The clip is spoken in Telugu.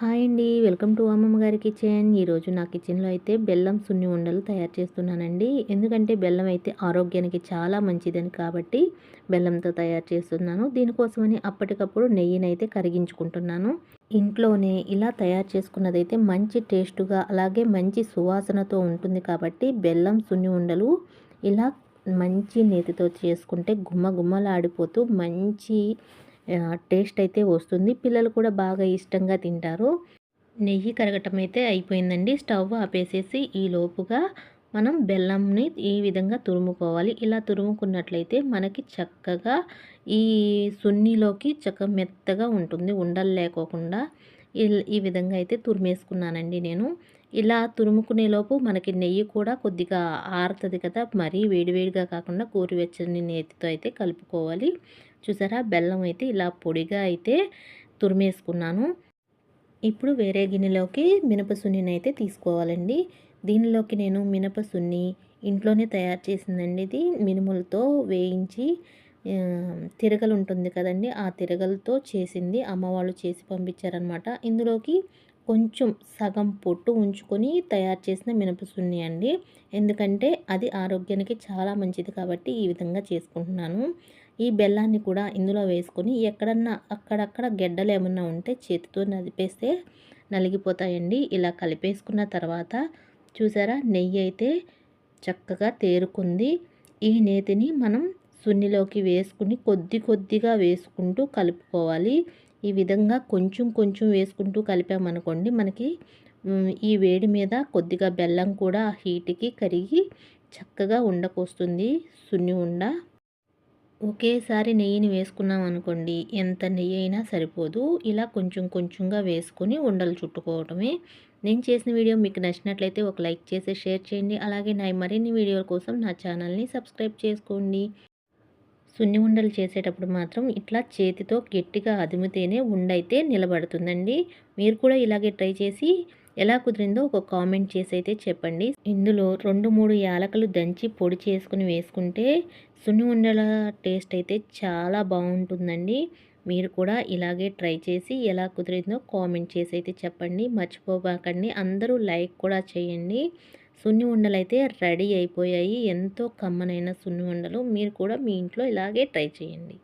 హాయ్ అండి. వెల్కమ్ టు అమ్మమ్మ గారి కిచెన్. ఈరోజు నా కిచెన్లో అయితే బెల్లం సున్ని ఉండలు తయారు చేస్తున్నానండి. ఎందుకంటే బెల్లం అయితే ఆరోగ్యానికి చాలా మంచిదని కాబట్టి బెల్లంతో తయారు చేస్తున్నాను. దీనికోసమని అప్పటికప్పుడు నెయ్యిని అయితే కరిగించుకుంటున్నాను. ఇంట్లోనే ఇలా తయారు చేసుకున్నదైతే మంచి టేస్టుగా అలాగే మంచి సువాసనతో ఉంటుంది కాబట్టి బెల్లం సున్ని ఉండలు ఇలా మంచి నేతితో చేసుకుంటే గుమ్మ గుమ్మలాడిపోతూ మంచి టేస్ట్ అయితే వస్తుంది. పిల్లలు కూడా బాగా ఇష్టంగా తింటారు. నెయ్యి కరగటం అయితే అయిపోయిందండి. స్టవ్ ఆపేసేసి ఈ లోపుగా మనం బెల్లంని ఈ విధంగా తురుముకోవాలి. ఇలా తురుముకున్నట్లయితే మనకి చక్కగా ఈ సున్నిలోకి చక్క మెత్తగా ఉంటుంది. ఉండలు లేకోకుండా ఈ విధంగా అయితే తురిమేసుకున్నానండి నేను. ఇలా తురుముకునే లోపు మనకి నెయ్యి కూడా కొద్దిగా ఆరుతుంది కదా మరీ వేడివేడిగా కాకుండా కోరివెచ్చని నేతితో అయితే కలుపుకోవాలి. చూసారా? బెల్లం అయితే ఇలా పొడిగా అయితే తురిమేసుకున్నాను. ఇప్పుడు వేరే గిన్నెలోకి మినపసున్నిని అయితే తీసుకోవాలండి. దీనిలోకి నేను మినపసున్ని ఇంట్లోనే తయారు చేసిందండి ఇది. మినుములతో వేయించి తిరగలు ఉంటుంది కదండి. ఆ తిరగలతో చేసింది అమ్మవాళ్ళు చేసి పంపించారనమాట ఇందులోకి కొంచెం సగం పొట్టు ఉంచుకొని తయారు చేసిన మినపసున్ని అండి. ఎందుకంటే అది ఆరోగ్యానికి చాలా మంచిది కాబట్టి ఈ విధంగా చేసుకుంటున్నాను. ఈ బెల్లాన్ని కూడా ఇందులో వేసుకొని ఎక్కడన్నా అక్కడక్కడ గెడ్డలు ఏమన్నా ఉంటే చేతితో నలిపేస్తే నలిగిపోతాయండి. ఇలా కలిపేసుకున్న తర్వాత చూసారా నెయ్యి అయితే చక్కగా తేరుకుంది. ఈ నేతిని మనం సున్నిలోకి వేసుకుని కొద్ది కొద్దిగా వేసుకుంటూ కలుపుకోవాలి. ఈ విధంగా కొంచెం కొంచెం వేసుకుంటూ కలిపామనుకోండి మనకి ఈ వేడి మీద కొద్దిగా బెల్లం కూడా హీట్కి కరిగి చక్కగా ఉండకొస్తుంది సున్ని ఉండ. ఒకేసారి నెయ్యిని వేసుకున్నాం అనుకోండి ఎంత నెయ్యి అయినా సరిపోదు. ఇలా కొంచెం కొంచెంగా వేసుకొని ఉండలు చుట్టుకోవటమే. నేను చేసిన వీడియో మీకు నచ్చినట్లయితే ఒక లైక్ చేసి షేర్ చేయండి. అలాగే నా మరిన్ని వీడియోల కోసం నా ఛానల్ని సబ్స్క్రైబ్ చేసుకోండి. సున్ని ఉండలు చేసేటప్పుడు మాత్రం ఇట్లా చేతితో గట్టిగా అదిమితేనే ఉండైతే నిలబడుతుందండి. మీరు కూడా ఇలాగే ట్రై చేసి ఎలా కుదిరిందో ఒక కామెంట్ చేసి అయితే చెప్పండి. ఇందులో రెండు మూడు యాలకలు దంచి పొడి చేసుకుని వేసుకుంటే సున్ని ఉండల టేస్ట్ అయితే చాలా బాగుంటుందండి. మీరు కూడా ఇలాగే ట్రై చేసి ఎలా కుదిరిందో కామెంట్ చేసి అయితే చెప్పండి. మర్చిపోబాకండి అందరూ లైక్ కూడా చేయండి. సున్ని ఉండలు అయితే రెడీ అయిపోయాయి. ఎంతో కమ్మనైన సున్ని ఉండలు మీరు కూడా మీ ఇంట్లో ఇలాగే ట్రై చేయండి.